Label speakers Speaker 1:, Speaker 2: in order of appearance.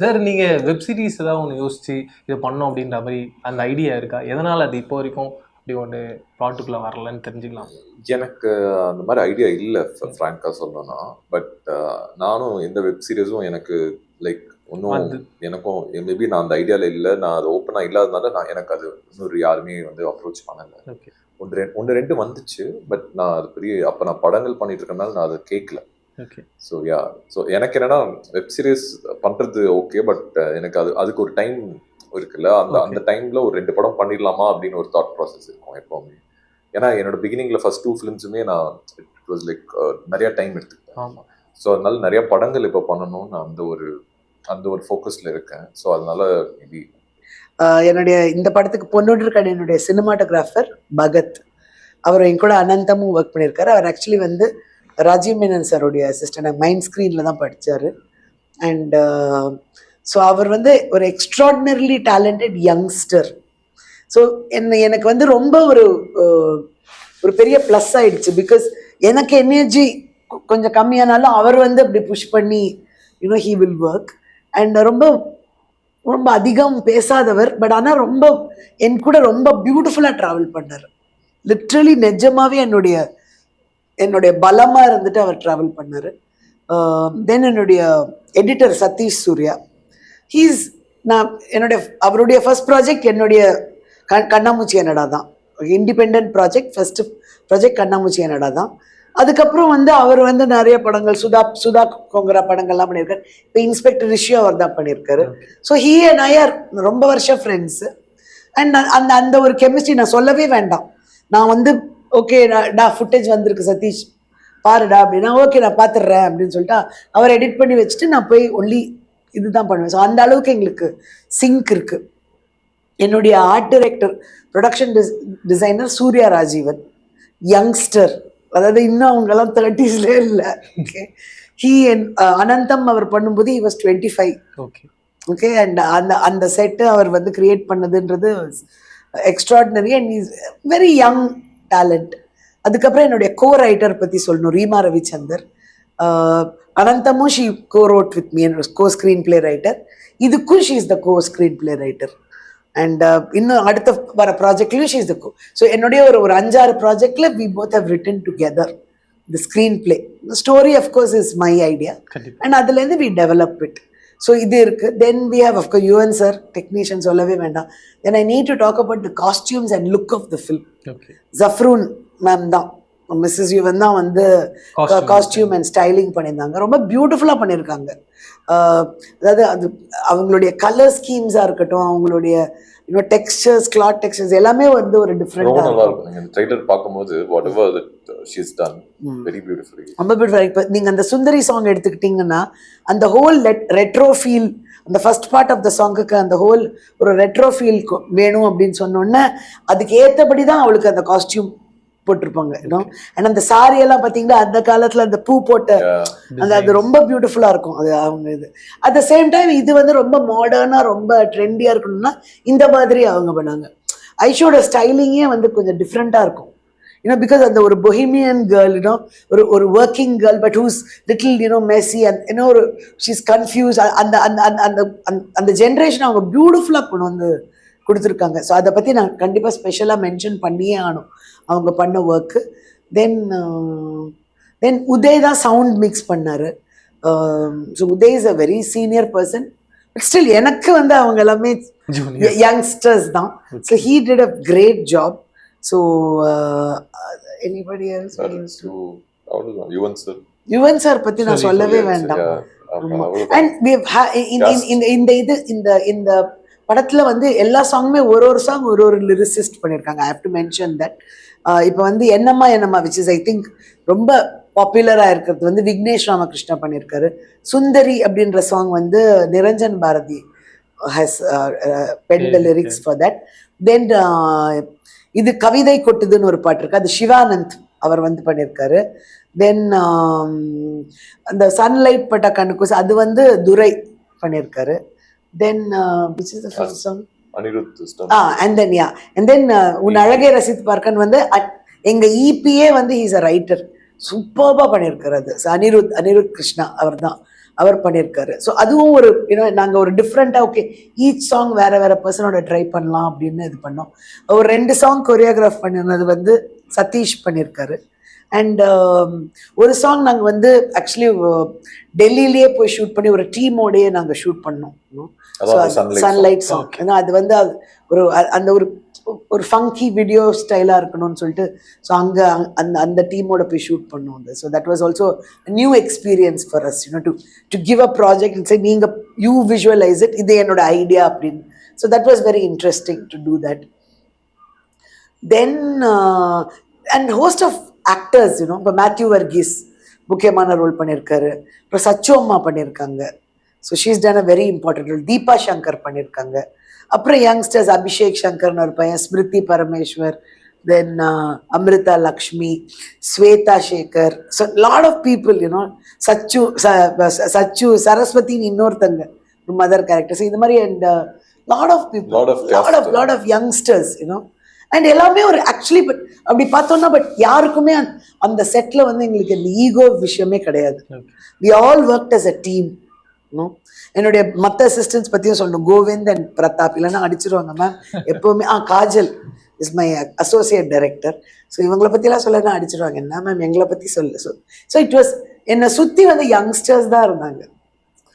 Speaker 1: Sir நீங்க web series ஏதாவது ஒன்று யோசிச்சு இது பண்ணோம் அப்படின்ற மாதிரி அந்த ஐடியா இருக்கா? எதனால அது இப்போ வரைக்கும் அப்படி ஒன்று ப்ராட்டுக்குள்ள வரலன்னு தெரிஞ்சுக்கலாம்.
Speaker 2: எனக்கு அந்த மாதிரி ஐடியா இல்லை ஃப்ராங்காக சொல்லணும்னா. பட் நானும் எந்த வெப் சீரிஸும் எனக்கு லைக் ஒன்றும் எனக்கும் மேபி நான் அந்த ஐடியாவில் இல்லை. நான் அது ஓப்பனாக இல்லாதனால நான் எனக்கு அது இன்னொரு யாருமே வந்து அப்ரோச் பண்ணலை. ஒன்று ரெண்டு ஒன்று ரெண்டு வந்துச்சு. பட் நான் அது பெரிய அப்போ நான் படங்கள் பண்ணிட்டு இருக்கனால நான் அதை கேட்கல ஸோ யா ஸோ எனக்கு என்னன்னா வெப் சீரிஸ் பண்ணுறது ஓகே பட் எனக்கு அது அதுக்கு ஒரு டைம் இருக்குல்ல. அந்த. அந்த டைம்ல ஒரு ரெண்டு படம் பண்ணிடலாமா அப்படின்னு ஒரு தாட் ப்ராசஸ் இருக்கும் எப்பவுமே. ஏன்னா என்னோட பிகினிங்ல ஃபர்ஸ்ட் டூ ஃபிலிம்ஸுமே நான் இட் வாஸ் லைக் நிறைய டைம் எடுத்துக்கிட்டேன்.
Speaker 1: ஆமா.
Speaker 2: ஸோ அதனால நிறைய படங்கள் இப்போ பண்ணணும்னு அந்த ஒரு அந்த ஒரு ஃபோக்கஸ்ல இருக்கேன். ஸோ அதனால மேபி
Speaker 3: என்னுடைய இந்த படத்துக்கு பொன்னுடன் என்னுடைய சினிமாட்டோகிராஃபர் பகத். அவர் என் கூட அனந்தமும் ஒர்க் பண்ணியிருக்காரு. அவர் ஆக்சுவலி வந்து ராஜீவ் மேனன் சாருடைய அசிஸ்டண்ட் மைண்ட் ஸ்க்ரீனில் தான் படித்தார் அண்ட் ஸோ அவர் வந்து ஒரு எக்ஸ்ட்ராடினரிலி டேலண்டட் யங்ஸ்டர் ஸோ என்ன எனக்கு வந்து ரொம்ப ஒரு uh, ஒரு பெரிய ப்ளஸ் ஆயிடுச்சு. பிகாஸ் எனக்கு எனர்ஜி கொஞ்சம் கம்மியானாலும் அவர் வந்து அப்படி புஷ் பண்ணி you know he will work and ரொம்ப ரொம்ப அதிகம் பேசாதவர். பட் ஆனால் ரொம்ப என் கூட ரொம்ப பியூட்டிஃபுல்லாக ட்ராவல் பண்ணார். லிட்ரலி நிஜமாகவே என்னுடைய என்னுடைய பலமாக இருந்துட்டு அவர் ட்ராவல் பண்ணார். தென் என்னுடைய எடிட்டர் சதீஷ் சூர்யா. ஹீஸ் நான் என்னுடைய அவருடைய ஃபர்ஸ்ட் ப்ராஜெக்ட் என்னுடைய க கண்ணாமூச்சி என்னடா தான். இண்டிபெண்ட் ப்ராஜெக்ட் ஃபர்ஸ்ட் ப்ராஜெக்ட் கண்ணாமூச்சி என்னடா தான். அதுக்கப்புறம் வந்து அவர் வந்து நிறைய படங்கள் சுதா சுதா கொங்கரா படங்கள்லாம் பண்ணியிருக்காரு. இப்போ இன்ஸ்பெக்டர் ரிஷியோ அவர் தான் பண்ணியிருக்காரு. So he and I are ரொம்ப வருஷம் ஃப்ரெண்ட்ஸு அண்ட் அந்த அந்த ஒரு கெமிஸ்ட்ரி நான் சொல்லவே வேண்டாம். நான் வந்து ஓகே டா ஃபுட்டேஜ் வந்திருக்கு சதீஷ். பாருடா அப்படின்னா ஓகே நான் பார்த்துடுறேன் அப்படின்னு சொல்லிட்டு அவர் எடிட் பண்ணி வச்சுட்டு நான் போய் ஒன்லி இதுதான் பண்ணுவேன். ஸோ அந்த அளவுக்கு எங்களுக்கு சிங்க் இருக்கு. என்னுடைய art director production dis designer Surya Rajeevan youngster அதாவது இன்னும் அவங்கெல்லாம் தேர்ட்டிஸ்லே இல்லை. ஓகே ஹீ அண்ட் அனந்தம் அவர் பண்ணும்போது he was twenty five
Speaker 1: okay
Speaker 3: okay and அந்த அந்த செட்டு அவர் வந்து create பண்ணதுன்றது extraordinary and is very young talent அதுக்கப்புறம் என்னுடைய கோ ரைட்டர் பற்றி சொல்லணும் Reema Ravichandar. அனந்தமும் she co wrote with me co screenplay writer இதுக்கும் she is the co screenplay writer and இன்னும் அடுத்த வர ப்ராஜெக்ட்லையும் she is the co so என்னுடைய ஒரு ஒரு அஞ்சாறு ப்ராஜெக்டில் we both have written together the screen play story of course is my idea and அதுலேருந்து வி டெவலப் இட் ஸோ இது இருக்கு. Then we have of course Yuvan sir technician சொல்லவே வேண்டாம். Then I need to talk about the costumes and look of the film Jafrun ma'am தான். Mrs Yuvan தான் வந்து. Costume and styling பண்ணியிருந்தாங்க. ரொம்ப பியூட்டிஃபுல்லாக பண்ணியிருக்காங்க. ஆஹ் அதாவது அது அவங்களுடைய கலர் ஸ்கீம்ஸாக இருக்கட்டும் அவங்களுடைய இன்னும் டெக்ஸ்டர்ஸ் கிளாத் டெக்ஸ்டர்ஸ் எல்லாமே வந்து ஒரு
Speaker 2: நல்லா
Speaker 3: இருக்கும்.
Speaker 2: இருக்கும். நீங்க இந்த ட்ரைலர் பார்க்கும்போது whatever she's done
Speaker 3: hmm.
Speaker 2: Very beautifully
Speaker 3: ரொம்ப பியூட்டிஃபுல் இப்போ நீங்கள் அந்த சுந்தரி சாங் எடுத்துக்கிட்டிங்கன்னா அந்த ஹோல் ரெட்ரோ ஃபீல் அந்த ஃபர்ஸ்ட் பார்ட் ஆஃப் த சாங்குக்கு அந்த ஹோல் ஒரு ரெட்ரோ ஃபீல் வேணும் அப்படின்னு சொன்னோன்னே அதுக்கு ஏற்றபடி தான் அவளுக்கு அந்த காஸ்டியூம் போட்டிருப்பாங்க அண்ட் அந்த saree எல்லாம் பார்த்தீங்கன்னா அந்த காலத்தில் அந்த பூ போட்ட அந்த அது ரொம்ப பியூட்டிஃபுல்லாக இருக்கும். அது அவங்க இது. அட் த சேம் டைம் இது வந்து ரொம்ப மாடர்னாக ரொம்ப ட்ரெண்டியாக இருக்கணும்னா இந்த மாதிரி அவங்க பண்ணாங்க ஐஷோட ஸ்டைலிங்கே வந்து கொஞ்சம் டிஃப்ரெண்ட்டாக இருக்கும். யூனோ பிகாஸ் அந்த ஒரு பொஹிமியன் கேர்ள் யூனோ ஒரு ஒரு working girl but who's little you know messy and இன்னும் ஒரு ஷீஸ் கன்ஃபியூஸ் அந்த அந்த அந்த அந்த- அந்த ஜென்ரேஷன் அவங்க பியூட்டிஃபுல்லாக கொண்டு வந்து கொடுத்துருக்காங்க. ஸோ அதை பற்றி நான் கண்டிப்பாக ஸ்பெஷலாக மென்ஷன் பண்ணியே ஆகணும். அவங்க பண்ண ஒர்க்கு தென் தென் உதய் தான் சவுண்ட் மிக்ஸ் பண்ணார். So Uday is a very senior person but still எனக்கு வந்து அவங்க எல்லாமே யங்ஸ்டர்ஸ் தான். So he did a great job so anybody
Speaker 2: Yuvan sir
Speaker 3: Yuvan sir பற்றி நான் சொல்லவே வேண்டாம். அண்ட் இந்த இந்த இது இந்த இந்த படத்துல வந்து எல்லா சாங்குமே ஒரு ஒரு சாங் ஒரு ஒரு லிரிசிஸ்ட் பண்ணியிருக்காங்க I have to mention that இப்போ வந்து என்னம்மா என்னம்மா விச் இஸ் ஐ திங்க் ரொம்ப பாப்புலராக இருக்கிறது வந்து விக்னேஷ் ராமகிருஷ்ணா பண்ணியிருக்காரு சுந்தரி அப்படின்ற சாங் வந்து Niranjan Bharathi has pen the lyrics for that then இது கவிதை கொட்டுதுன்னு ஒரு பாட்டு இருக்கு. அது சிவானந்த் அவர் வந்து பண்ணியிருக்காரு தென் அந்த சன்லைட் பட்ட கண்ணுக்கு அது வந்து துரை பண்ணியிருக்காரு then which is the first song
Speaker 2: Anirudh
Speaker 3: ah and then yeah and then உன் அழகே ரசித்து பார்க்கன் வந்து எங்க இபியே வந்து ஹீஸ் அ ரைட்டர் சூப்பர்பா பண்ணியிருக்காரு அது So, அனிருத் அனிருத் கிருஷ்ணா அவர் தான் அவர் பண்ணியிருக்காரு ஸோ அதுவும் ஒரு யூனோ நாங்கள் ஒரு டிஃப்ரெண்ட்டாக ஓகே ஈச் சாங் வேற வேற பர்சனோட ட்ரை பண்ணலாம் அப்படின்னு இது பண்ணோம். ஒரு ரெண்டு சாங் கொரியோகிராஃப் பண்ணிருந்தது வந்து சதீஷ் பண்ணியிருக்காரு அண்ட் ஒரு சாங் நாங்கள் வந்து ஆக்சுவலி டெல்லியிலேயே போய் ஷூட் பண்ணி ஒரு டீமோடயே நாங்கள் ஷூட் பண்ணோம்.
Speaker 2: சன்லைட்
Speaker 3: சாங் ஏன்னா அது வந்து ஒரு அந்த ஒரு ஒரு ஃபங்கி வீடியோ ஸ்டைலாக இருக்கணும்னு சொல்லிட்டு ஸோ அங்கே அந்த அந்த டீமோட போய் ஷூட் பண்ணோம் அது. So that was also new experience for us you know to to give a project சரி நீங்கள் யூ விஷுவலைஸ் இட் இது என்னோட ஐடியா அப்படின்னு. So that was very interesting to do that then and host of actors you know இப்போ மேத்யூ வர்கீஸ் முக்கியமான role பண்ணியிருக்காரு அப்புறம் சச்சு அம்மா பண்ணியிருக்காங்க so she's done a very important role Deepa Shankar பண்ணியிருக்காங்க அப்புறம் யங்ஸ்டர்ஸ் அபிஷேக் சங்கர்னு ஒரு பையன் Smruthi Parameswar then Amritha Lakshmi Swetha Sekar so lot of people you know Sachu Sachu சரஸ்வதின்னு இன்னொருத்தங்க மதர் கேரக்டர்ஸ் இந்த மாதிரி and lot of people lot of lot of youngsters you know and எல்லாமே ஒரு ஆக்சுவலி பட் அப்படி பார்த்தோம்னா but யாருக்குமே அந்த- settle வந்து எங்களுக்கு இந்த ஈகோ விஷயமே கிடையாது. We all work as a team என்னுடைய மற்ற அசிஸ்டன்ஸ் பற்றியும் சொல்லணும். கோவிந்த் அண்ட் பிரதாப் இல்லைன்னா அடிச்சிருவாங்க மேம் எப்போவுமே ஆ Kajal is my associate director so இவங்களை பற்றிலாம் சொல்லனா அடிச்சிருவாங்க. என்ன மேம் எங்களை பற்றி சொல்லு ஸோ ஸோ இட் வாஸ் என்னை சுற்றி வந்து யங்ஸ்டர்ஸ் தான் இருந்தாங்க.